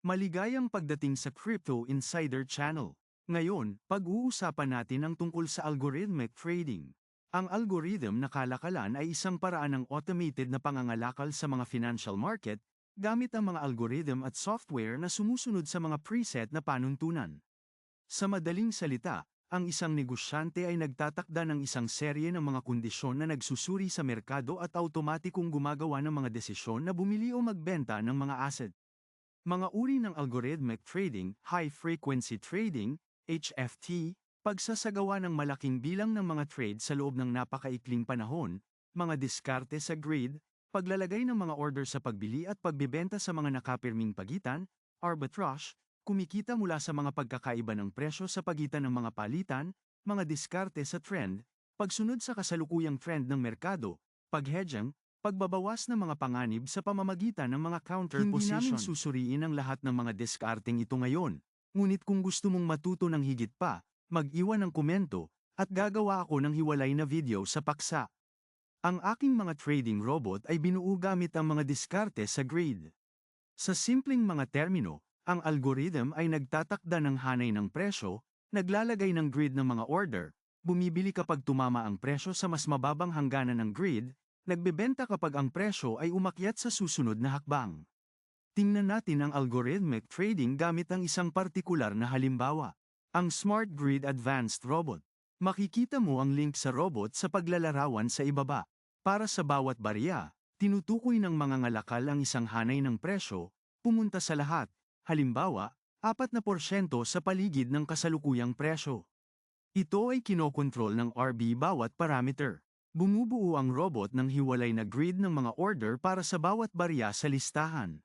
Maligayang pagdating sa Crypto Insider Channel. Ngayon, pag-uusapan natin ang tungkol sa algorithmic trading. Ang algorithm na kalakalan ay isang paraan ng automated na pangangalakal sa mga financial market gamit ang mga algorithm at software na sumusunod sa mga preset na panuntunan. Sa madaling salita, ang isang negosyante ay nagtatakda ng isang serye ng mga kondisyon na nagsusuri sa merkado at automatikong gumagawa ng mga desisyon na bumili o magbenta ng mga asset. Mga uri ng algorithmic trading, high-frequency trading, HFT, pagsasagawa ng malaking bilang ng mga trade sa loob ng napakaikling panahon, mga diskarte sa grid, paglalagay ng mga order sa pagbili at pagbebenta sa mga nakapirming pagitan, arbitrage, kumikita mula sa mga pagkakaiba ng presyo sa pagitan ng mga palitan, mga diskarte sa trend, pagsunod sa kasalukuyang trend ng merkado, paghedging, pagbabawas ng mga panganib sa pamamagitan ng mga counter Hindi namin susuriin ang lahat ng mga diskarteng ito ngayon. Ngunit kung gusto mong matuto ng higit pa, mag-iwan ng komento, at gagawa ako ng hiwalay na video sa paksa. Ang aking mga trading robot ay binuo gamit ang mga diskarte sa grid. Sa simpleng mga termino, ang algorithm ay nagtatakda ng hanay ng presyo, naglalagay ng grid ng mga order, bumibili kapag tumama ang presyo sa mas mababang hangganan ng grid, nagbebenta kapag ang presyo ay umakyat sa susunod na hakbang. Tingnan natin ang algorithmic trading gamit ang isang partikular na halimbawa, ang Smart Grid Advanced Robot. Makikita mo ang link sa robot sa paglalarawan sa ibaba. Para sa bawat barya, tinutukoy ng mga ngalakal ang isang hanay ng presyo, pumunta sa lahat, halimbawa, 4% sa paligid ng kasalukuyang presyo. Ito ay kinokontrol ng RB bawat parameter. Bumubuo ang robot ng hiwalay na grid ng mga order para sa bawat barya sa listahan.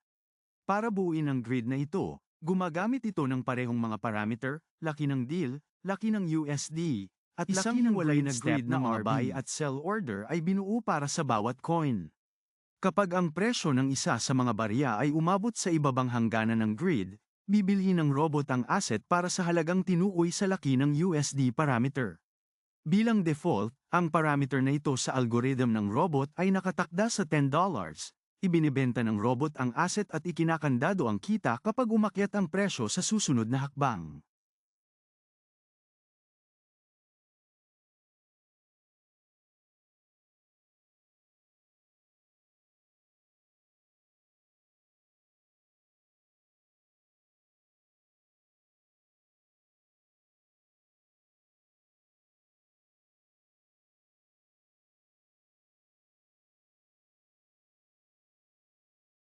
Para buuin ang grid na ito, gumagamit ito ng parehong mga parameter, laki ng deal, laki ng USD, at Isang laki ng hiwalay grid na grid na ng RB RB. at sell order ay binuo para sa bawat coin. Kapag ang presyo ng isa sa mga barya ay umabot sa ibabang hangganan ng grid, bibilhin ng robot ang asset para sa halagang tinukoy sa laki ng USD parameter. Bilang default, ang parameter na ito sa algorithm ng robot ay nakatakda sa $10. Ibinibenta ng robot ang asset at ikinakandado ang kita kapag umakyat ang presyo sa susunod na hakbang.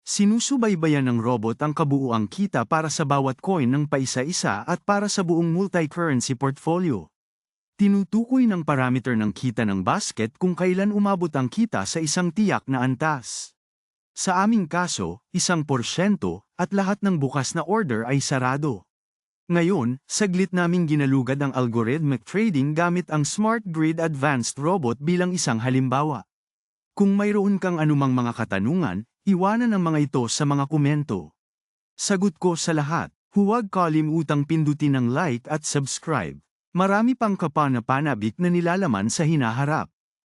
Sinusubaybayan ng robot ang kabuuang kita para sa bawat coin ng paisa-isa at para sa buong multi-currency portfolio. Tinutukoy ng parameter ng kita ng basket kung kailan umabot ang kita sa isang tiyak na antas. Sa aming kaso, isang porsyento, at lahat ng bukas na order ay sarado. Ngayon, saglit naming ginalugad ang algorithmic trading gamit ang Smart Grid Advanced Robot bilang isang halimbawa. Kung mayroon kang anumang mga katanungan, iwanan ang mga ito sa mga komento. Sagot ko sa lahat, huwag kalimutang pindutin ang like at subscribe. Marami pang kapanapanabik na nilalaman sa hinaharap.